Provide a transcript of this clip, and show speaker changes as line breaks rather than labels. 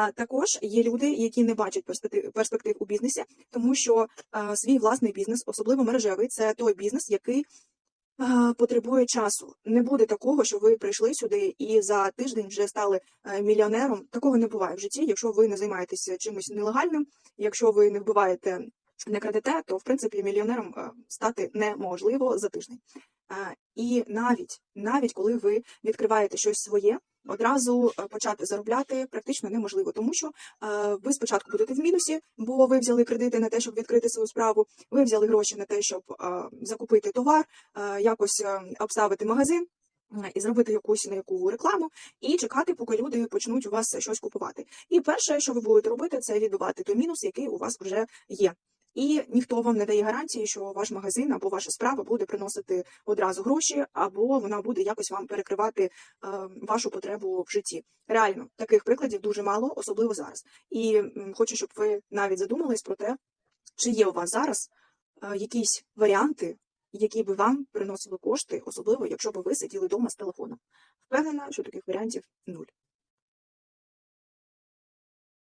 А також є люди, які не бачать перспектив, у бізнесі, тому що свій власний бізнес, особливо мережевий, це той бізнес, який потребує часу. Не буде такого, що ви прийшли сюди і за тиждень вже стали е, мільйонером. Такого не буває в житті. Якщо ви не займаєтеся чимось нелегальним, якщо ви не вбиваєте, не крадете, то в принципі мільйонером е, стати неможливо за тиждень. Е, І навіть навіть коли ви відкриваєте щось своє, одразу е, почати заробляти практично неможливо, тому що е, ви спочатку будете в мінусі, бо ви взяли кредити на те, щоб відкрити свою справу. Ви взяли гроші на те, щоб е, закупити товар, якось обставити магазин. І зробити якусь на яку рекламу, і чекати, поки люди почнуть у вас щось купувати. І перше, що ви будете робити, це відбивати той мінус, який у вас вже є. І ніхто вам не дає гарантії, що ваш магазин або ваша справа буде приносити одразу гроші, або вона буде якось вам перекривати е, вашу потребу в житті. Реально, таких прикладів дуже мало, особливо зараз. І хочу, щоб ви навіть задумались про те, чи є у вас зараз е, якісь варіанти, які би вам приносили кошти, особливо якщо б ви сиділи вдома з телефоном. Впевнена, що таких варіантів нуль.